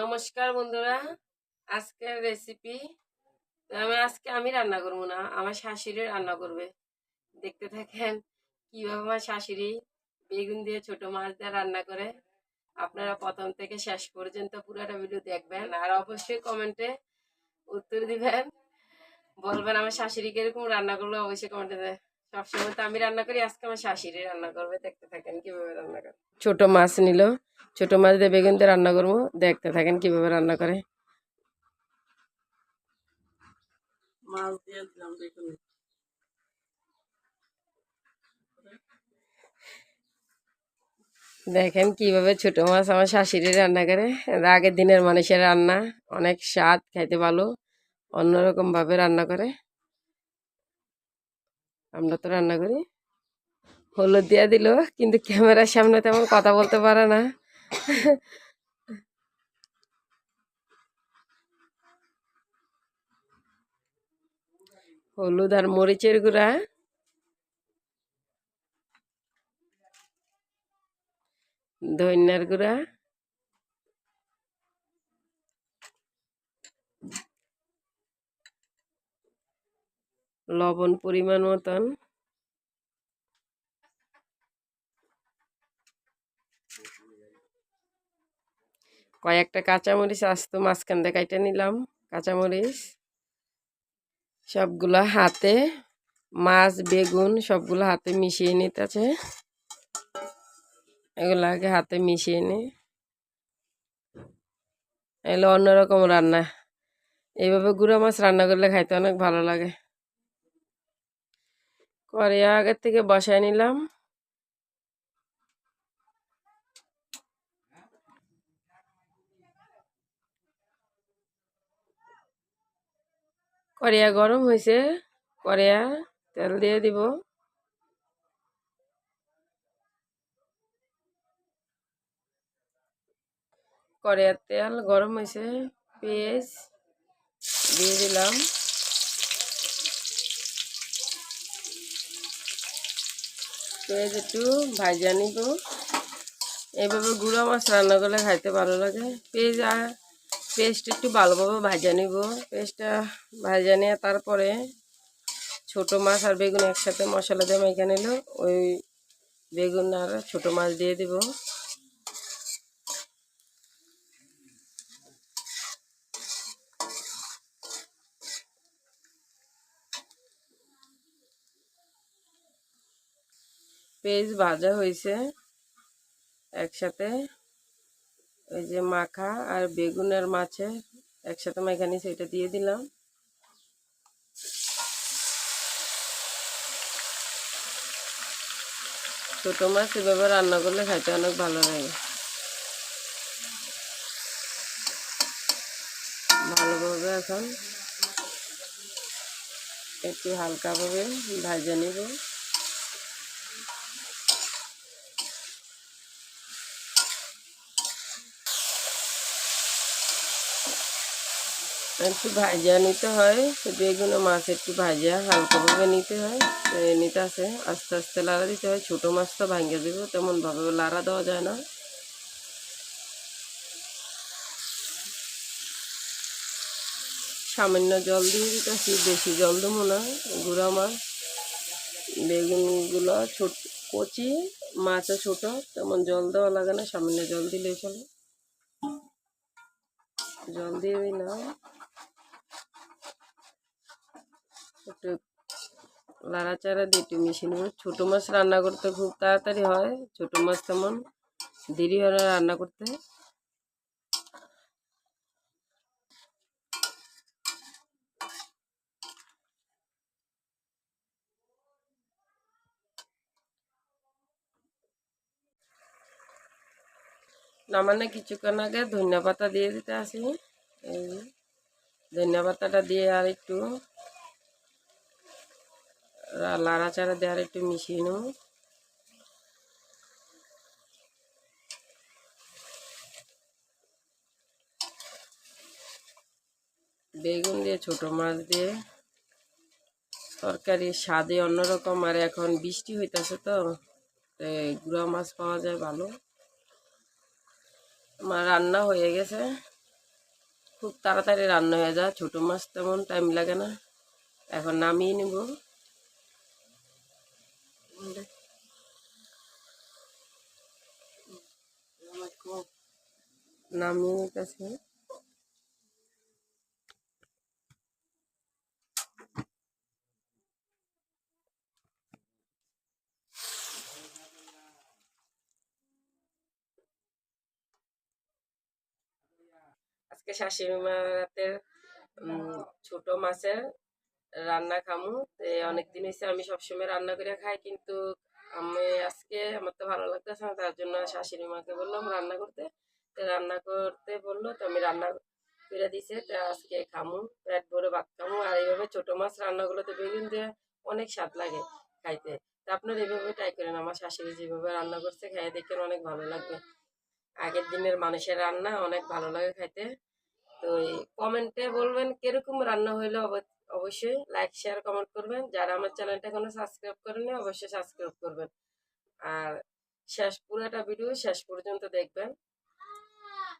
নমস্কার বন্ধুরা, আজকের রেসিপি আমি আজকে আমি রান্না করব না, আমার শাশুড়ি রান্না করবে। দেখতে থাকেন কীভাবে আমার শাশুড়ি বেগুন দিয়ে ছোট মাছ দিয়ে রান্না করে। আপনারা প্রথম থেকে শেষ পর্যন্ত পুরোটা ভিডিও দেখবেন আর অবশ্যই কমেন্টে উত্তর দিবেন। বলবেন আমার শাশুড়ি কীরকম রান্না করল, অবশ্যই কমেন্টে দেয় সবসময় তো আমি রান্না করি আজকে আমার শাশুড়ি রান্না করবে দেখতে থাকেন কীভাবে রান্না করে। ছোট মাছ নিল ছোট মাছ দিয়ে বেগুন দিয়ে রান্না করব দেখতে থাকেন কীভাবে রান্না করে। মাছ দিয়ে দিলাম দেখুন দেখেন কীভাবে ছোট মাছ আমার শাশুড়ি রান্না করে। আগের দিনের মানুষের রান্না অনেক স্বাদ খাইতে ভালো অন্যরকম ভাবে রান্না করে। আমরা তো রান্না করি। হলুদ দিয়া দিল, কিন্তু ক্যামেরার সামনে তেমন কথা বলতে পারে না। হলুদ আর মরিচের গুঁড়া। ধনিয়ার গুঁড়া। লবণ পরিমাণ মতন। কয়েকটা কাঁচামরিচ আস্ত মাঝখান কাইটে নিলাম, কাঁচামরিচ। সবগুলো হাতে, মাছ, বেগুন সবগুলো হাতে মিশিয়ে নিতেছে। এগুলো আগে হাতে মিশিয়ে নি। এগুলো অন্যরকম রান্না। এইভাবে গুঁড়ো মাছ রান্না করলে খাইতে অনেক ভালো লাগে। কড়াই আগের থেকে বসায় নিলাম। কড়িয়া গরম হয়েছে কড়িয়া তেল দিয়ে দিব। কড়িয়ার তেল গরম হয়েছে, পেঁয়াজ দিয়ে দিলাম। পেঁয়াজ একটু ভাজা নিব এভাবে গুঁড়ো মাছ রান্না করলে খাইতে ভালো লাগে। পেঁয়াজ পেস্ট একটু ভালোভাবে ভাজা নিব পেস্টটা ভাজা নিয়ে তারপরে ছোট মাছ আর বেগুন একসাথে মশলা দিয়ে মেখে নিল। ওই বেগুন আর ছোট মাছ দিয়ে দিব। পেঁয়াজ ভাজা হয়েছে একসাথে। ওই যে মাখা আর বেগুনের মাছে একসাথে মেখে নিয়েছে এটা দিয়ে দিলাম। ছোট মাছ এভাবে রান্না করলে খাইতে অনেক ভালো লাগে। ভালোভাবে এখন। একটু হালকাভাবে ভাজা নিব। একটু ভাজা নিতে হয়। বেগুন মাছ একটু ভাজা হালকাভাবে নিতে হয়। নিতে আসে আস্তে আস্তে লাড়া দিতে হয়। ছোটো মাছ তো ভাঙে দেবো, তেমনভাবে লাড়া দেওয়া যায় না। সামান্য জল দিয়ে দিতে দিতেছি, বেশি জল দেবো না, গুঁড়া মাছ। বেগুনগুলো ছোট, কচি, মাছও ছোটো, তেমন জল দেওয়া লাগে না, সামান্য জল দিলেই চলে। জল দিয়ে দিলাম। একটু লাড়াচাড়া দিয়ে একটু মিশিয়ে নেব। ছোটো মাছ রান্না করতে খুব তাড়াতাড়ি হয়। ছোটো মাছ তেমন দেরি হয় না রান্না করতে। নামানে কিছুক্ষণ আগে ধনিয়া পাতা দিয়ে দিতে আসি। এই ধনিয়া পাতাটা দিয়ে আর একটু লাড়াচাড়া দিয়ে আর একটু মিশিয়ে নেব। বেগুন দিয়ে, ছোট মাছ দিয়ে তরকারির স্বাদে অন্যরকম। আর এখন বৃষ্টি হইতেছে তো গুঁড়া মাছ পাওয়া যায় ভালো। আমার রান্না হয়ে গেছে। খুব তাড়াতাড়ি রান্না হয়ে যায়। ছোটো মাছ তেমন টাইম লাগে না। এখন নামিয়ে নিব। নামিয়ে নিতেছি আজকে শাশুড়ি মা রাতের উম, ছোট মাছের রান্না খামু। তে অনেকদিন হয়েছে আমি সবসময় রান্না করে খাই, কিন্তু আমি আজকে আমার তো ভালো লাগতেছে না, তার জন্য শাশুড়ি মাকে বললাম রান্না করতে। রান্না করতে বলল, তো আমি রান্না করে দিছে, তো আজকে খামু, পেট ভরে ভাত খামু। আর এইভাবে ছোট মাছ রান্নাগুলোতে বেগুন দিয়ে অনেক স্বাদ লাগে খাইতে। তা আপনারা এইভাবে ট্রাই করেন, আমার শাশুড়ি যেভাবে রান্না করছে খাইয়ে দেখেন অনেক ভালো লাগবে। আগের দিনের মানুষের রান্না অনেক ভালো লাগে খাইতে। তো কমেন্টে বলবেন কীরকম রান্না হইলে অবশ্যই লাইক শেয়ার কমেন্ট করবেন। যারা আমার চ্যানেলটা এখনও সাবস্ক্রাইব করেনি অবশ্যই সাবস্ক্রাইব করবেন। আর শেষ, পুরোটা ভিডিও শেষ পর্যন্ত দেখবেন।